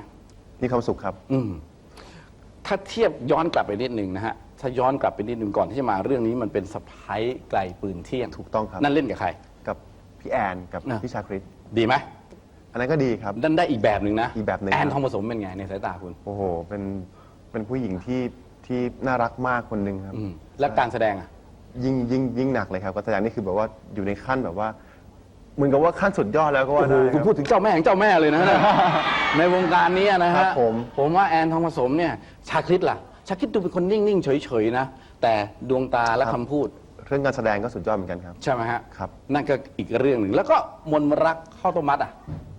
C: มีความสุขครับ
A: อืมถ้าเทียบย้อนกลับไปนิดหนึ่งนะฮะถ้าย้อนกลับไปนิดหนึ่งก่อนที่จะมาเรื่องนี้มันเป็นสะพ้ายไกลปืนเที่ยง
C: ถูกต้องครับ
A: นั่นเล่นกับใคร
C: กับพี่แอนกับ
A: นะ
C: พี่ชาคริต
A: ดีไหม
C: อันนั้นก็ดีครับ
A: นั่นได้อีกแบบหนึ่งนะ
C: อีกแบบหนึ่ง
A: แอน
C: ครับ
A: ทองผสมเป็นไงในสายตาคุณ
C: โอ้โห เป็นเป็นผู้หญิงที่ที่น่ารักมากคนหนึ่งครับ
A: อืมและการแสดงอะ
C: ยิ่งยิ่งยิ่งหนักเลยครับการแสดงนี่คือแบบว่าอยู่ในขั้นแบบว่าเหมือนกับว่าขั้นสุดยอดแล้วก็ว่า
A: โอ้โห
C: ได้
A: คุณ
C: รับ
A: พูดถึงเจ้าแม่ของเจ้าแม่เลยนะ ในวงการนี้นะ
C: ครั
A: ฮะ
C: บผม
A: ผมว่าแอนทองผสมเนี่ยชาคริตล่ะ ชาคริตดูเป็นคนนิ่ง ๆ เฉย ๆ นะ แต่ดวงตาและคำพูด
C: เรื่องการแสดงก็สุดยอดเหมือนกันครับ
A: ใช่ไหมฮะ
C: ครับ
A: นั่นก็อีกเรื่องหนึ่งแล้วก็มนต์รักข้าวต้มมัดอะ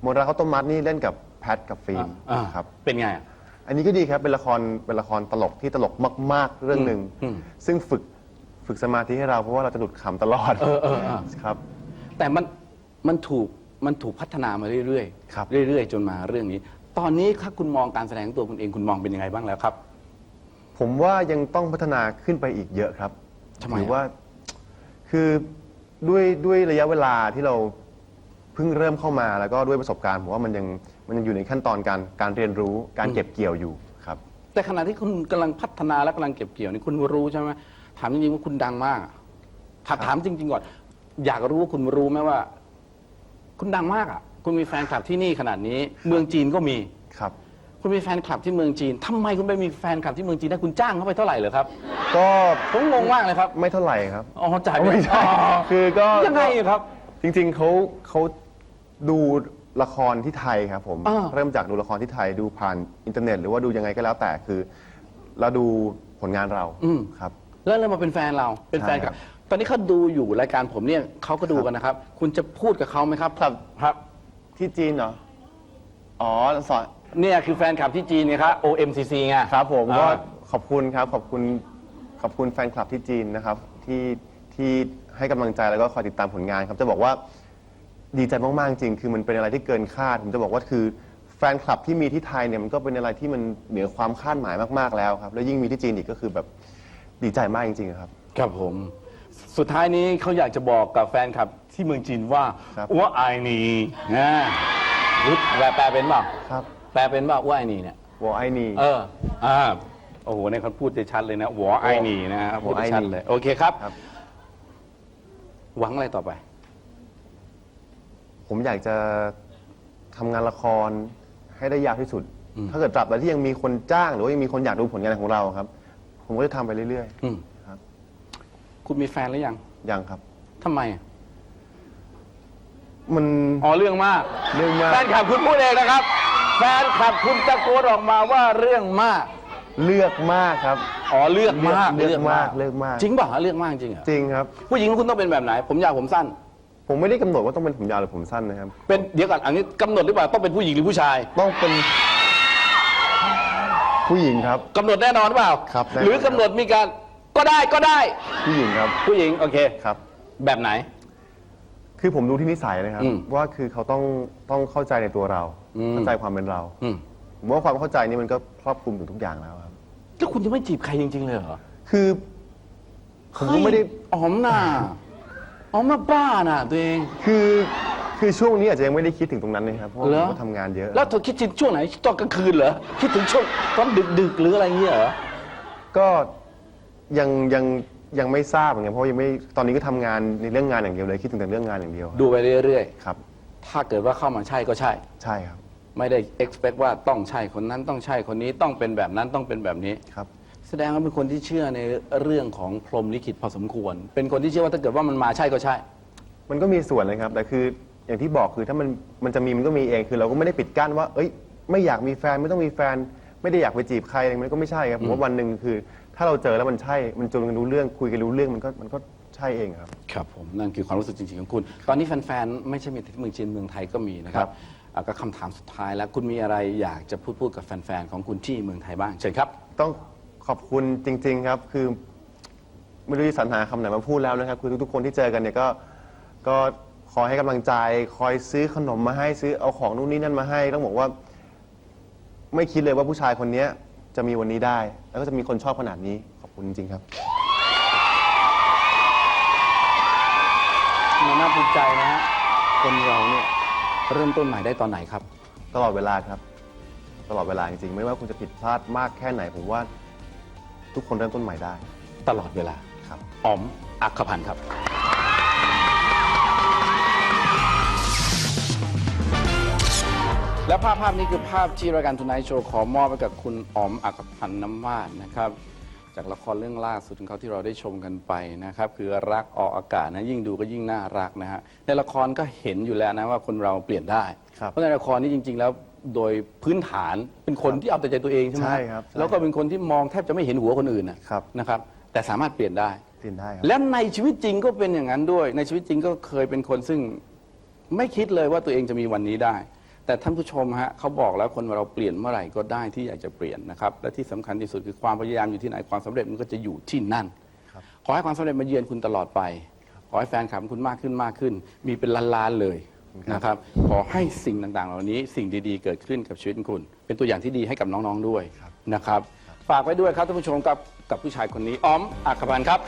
C: มนต์รักข้าวต้มมัดนี่เล่นกับแพทกับฟิล์ม
A: อ่า
C: ครับ
A: เป็นไงอะ
C: อันนี้ก็ดีครับ เป็นละคร เป็นละครตลกที่ตลกมาก ๆ เรื่องหนึ่ง
A: อืม
C: ซึ่งฝึก ฝึกสมาธิให้เราเพราะว่าเราจะหลุดขำตลอด
A: เออเออเออ
C: ครับ
A: แต่มันมันถูกมันถูกพัฒนามาเรื่อย
C: ครับ
A: ๆเรื่อยๆ จนมาเรื่องนี้ ตอนนี้ถ้าคุณมองการแสดงของตัวคุณเองคุณมองเป็นยังไงบ้างแล้วครับ
C: ผมว่ายังต้องพัฒนาขึ้นไปอีกเยอะครับ
A: ทำไม
C: ถือ
A: อะ
C: ว่า คือด้วยด้วยระยะเวลาที่เราเพิ่งเริ่มเข้ามาแล้วก็ด้วยประสบการณ์ผมว่ามันยังมันยังอยู่ในขั้นตอนการการเรียนรู้การเก็บเกี่ยวอยู่ครับ
A: แต่ขณะที่คุณกำลังพัฒนาและกำลังเก็บเกี่ยวนี่คุณรู้ใช่ไหม ถามจริงๆว่าคุณดังมากอะถามถามจริง ๆ ก่อน อยากรู้ว่าคุณรู้ไหมว่า คุณดังมากอะ คุณมีแฟนคลับที่นี่ขนาดนี้ เมืองจีนก็มี
C: ครับ
A: คุณมีแฟนคลับที่เมืองจีนทำไมคุณไปมีแฟนคลับที่เมืองจีนได้คุณจ้างเขาไปเท่าไหร่เหรอครับ
C: ก็
A: ผมงงมากเลยครับ
C: ไม่เท่าไหร่ครับ
A: อ๋อจ่ายไป
C: ไม่ใช่
A: อ๋อ
C: คือก็
A: ยังไงครับ
C: จริงๆเขาเขาดูละครที่ไทยครับผม
A: อ่า
C: เริ่มจากดูละครที่ไทยดูผ่านอินเทอร์เน็ต หรือว่าดูยังไงก็แล้วแต่คือ เราดูผลงานเรา
A: อืม
C: ครับ
A: แล้วเลยมาเป็นแฟนเราเป็นแฟน
C: ใช่
A: ค
C: ครั
A: ลับ
C: บ
A: ตอนนี้เขาดูอยู่รายการผมเนี่ยเขาก็ดูกันนะครับ คุณจะพูดกับเขาไหมครับ
C: ครับ
A: ครับ
C: ที่จีนเหรอ อ๋อสอน
A: เนี่ยคือแฟนคลับที่จีนเนี่ยครับ OMCC ไง
C: ครับผมก็
A: อ่า
C: ขอบคุณครับ ขอบคุณขอบคุณแฟนคลับที่จีนนะครับ ที่ที่ให้กำลังใจแล้วก็คอยติดตามผลงานครับ จะบอกว่าดีใจมาก ๆ จริง คือมันเป็นอะไรที่เกินคาด ผมจะบอกว่าคือแฟนคลับที่มีที่ไทยเนี่ยมันก็เป็นอะไรที่มันเหนือความคาดหมายมาก ๆ แล้วครับ แล้วยิ่งมีที่จีนอีกก็คือแบบ ดีใจมากจริงๆครับ
A: ครับผม สุดท้ายนี้เขาอยากจะบอกกับแฟนคลับที่เมืองจีนว่า
C: ครับ
A: ว่าไอายนีนะรู้แปลแปลเป็นเปล่า
C: ครับ
A: แปลเป็นเปล่าว่าไอายนีเนี่ย
C: วอไอนี
A: เอออ่าโอ้โหเนี่ยเขาพูดได้ชัดเลยนะหัวไอายนีนะครับพูดได้ชัดเลยโอเคครับ
C: ครับ
A: หวังอะไรต่อไป
C: ผมอยากจะทำงานละครให้ได้ยาวที่สุด
A: อืม
C: ถ้าเกิดตราบใดที่ยังมีคนจ้างหรือว่ายังมีคนอยากดูผลงานของเราครับ ผมก็จะทำไปเรื่อย
A: อืม
C: ครับ
A: คุณมีแฟนหรือยัง
C: ๆยังครับ
A: ทำไมอะ
C: มัน
A: อ๋อเรื่องมาก
C: เรื่องมาก
A: แฟนคลับคุณพูดเองนะครับ แฟนคลับคุณตะโกนออกมาว่าเรื่องมาก
C: เลือกมากครับ
A: อ๋อเลือกมาก
C: เลือกมากเลือกมาก
A: จริงป่ะเลือกมากจริงเหรอ
C: จริงครับ
A: ผู้หญิงคุณต้องเป็นแบบไหน ผมยาวผมสั้น
C: ผมไม่ได้กำหนดว่าต้องเป็นผมยาวหรือผมสั้นนะครับ
A: เป็นเดี๋ยวก่อนอันนี้กำหนดหรือเปล่าต้องเป็นผู้หญิงหรือผู้ชาย
C: ต้องเป็น ผู้หญิงครับ
A: กำหนดแน่นอนหรือเปล่า
C: ครับแน่นอน
A: หรือกำหนดมีการก็ได้ก็ได้
C: ผู้หญิงครับ
A: ผู้หญิงโอเค
C: ครับ
A: แบบไหน
C: คือผมดูที่นิสัยนะครับ
A: อืม
C: ว่าคือเขาต้องต้องเข้าใจในตัวเรา
A: อืม
C: เข้าใจความเป็นเรา
A: อืม
C: ผมว่าความเข้าใจนี่มันก็ครอบคลุมถึงทุกอย่างแล้วครับ
A: แล้วคุณจะไม่จีบใครจริง ๆ เลยเหรอ
C: คือผมก็ไม่ได้
A: เฮ้ยอ๋อมน่ะอ๋อมมาบ้าน่ะตัวเอง
C: คือ คือช่วงนี้อาจจะยังไม่ได้คิดถึงตรงนั้นนะครับเพราะว่า
A: เหร
C: ผ
A: อ
C: มก็ทำงานเยอะ
A: แล้วเธอคิดถึงช่วงไหนตอนกลางคืนเหรอคิดถึงช่วงตอนดึกๆหรืออะไรเงี้ยเหรอ
C: ก็ยังยังยังไม่ทราบเหมือนกันเพราะยังไม่ตอนนี้ก็ทำงานในเรื่องงานอย่างเดียวเลยคิดถึงแต่เรื่องงานอย่างเดียว
A: ดูไปเรื่อย
C: ครับ
A: ๆ ถ้าเกิดว่าเข้ามาใช่ก็ใช่
C: ใช่ครับ
A: ไม่ได้ expect ว่าต้องใช่คนนั้นต้องใช่คนนี้ต้องเป็นแบบนั้นต้องเป็นแบบนี้
C: ครับ
A: แสดงว่าเป็นคนที่เชื่อในเรื่องของพรหมลิขิตพอสมควร เป็นคนที่เชื่อว่าถ้าเกิดว่ามันมาใช่ก็ใช่
C: มันก็มีส่วนนะครับ แต่คือ อย่างที่บอกคือถ้ามันมันจะมีมันก็มีเองคือเราก็ไม่ได้ปิดกั้นว่า เอ้ย ไม่อยากมีแฟนไม่ต้องมีแฟน ไม่ได้อยากไปจีบใครอะไรมันก็ไม่ใช่ครับผมว่าวันหนึ่งคือ ถ้าเราเจอแล้วมันใช่มันจนกันรู้เรื่องคุยกันรู้เรื่องมันก็มันก็ใช่เองครับ
A: ครับผมนั่นคือความรู้สึกจริงๆของคุณ ตอนนี้แฟนๆ ไม่ใช่มีแต่ที่เมืองจีนเมืองไทยก็มีนะครั
C: ครับบ
A: อะก็คำถามสุดท้ายแล้วคุณมีอะไรอยากจะพูดพูดกับแฟนๆของคุณที่เมืองไทยบ้างเชิญครับ
C: ต้องขอบคุณจริง ๆครับ คือไม่รู้จะสรรหาคำไหนมาพูดแล้วนะครับ คือทุกๆคนที่เจอกันเนี่ยก็ก็ คอยให้กำลังใจ คอยซื้อขนมมาให้ซื้อเอาของนู่นนี่นั่นมาให้ ต้องบอกว่า ไม่คิดเลยว่าผู้ชายคนเนี้ยจะมีวันนี้ได้ แล้วก็จะมีคนชอบขนาดนี้ขอบคุณจริงๆครับ
A: มันน่าภูมิใจนะฮะ คนเราเนี่ยเริ่มต้นใหม่ได้ตอนไหนครับ
C: ตลอดเวลาครับ ตลอดเวลาจริงๆ ไม่ว่าคุณจะผิดพลาดมากแค่ไหน ผมว่าทุกคนเริ่มต้นใหม่ได้
A: ตลอดเวลา
C: ครับ
A: อ๋อม อักขพันธ์ครับ และภาพภาพนี้คือภาพที่รายการทุนไนโชว์ขอมอบไปกับคุณอ๋อมอักขพันธ์น้ำวาดนะครับ จากละครเรื่องล่าสุดของเขาที่เราได้ชมกันไปนะครับ คือรักออกอากาศนะยิ่งดูก็ยิ่งน่ารักนะฮะในละครก็เห็นอยู่แล้วนะว่าคนเราเปลี่ยนได้
C: ครับ
A: เพราะในละครนี่จริง ๆ แล้วโดยพื้นฐานเป็นคนที่เอาแต่ใจตัวเองใช่ไหม
C: ใช่ครับใช่
A: แล้วก็เป็นคนที่มองแทบจะไม่เห็นหัวคนอื่นนะ ครับนะครับแต่สามารถเปลี่ยนได้
C: เปลี่ยนได้ครับ
A: และในชีวิตจริงก็เป็นอย่างนั้นด้วย ในชีวิตจริงก็เคยเป็นคนซึ่งไม่คิดเลยว่าตัวเองจะมีวันนี้ได้ แต่ท่านผู้ชมฮะเขาบอกแล้วคนเราเปลี่ยนเมื่อไหร่ก็ได้ที่อยากจะเปลี่ยนนะครับและที่สำคัญที่สุดคือความพยายามอยู่ที่ไหนความสำเร็จมันก็จะอยู่ที่นั่น
C: ครับ
A: ขอให้ความสำเร็จมาเยือนคุณตลอดไป ขอให้แฟนคลับของคุณมากขึ้นมากขึ้น มีเป็นล้านๆเลยนะครับขอให้สิ่งต่างๆ เหล่านี้สิ่งดีๆ เกิดขึ้นกับชีวิตของคุณ เป็นตัวอย่างที่ดีให้กับน้องๆด้วยนะครับ ฝากไว้ด้วยครับท่านผู้ชมกับกับผู้ชายคนนี้ออมอัครพันธ์ครับ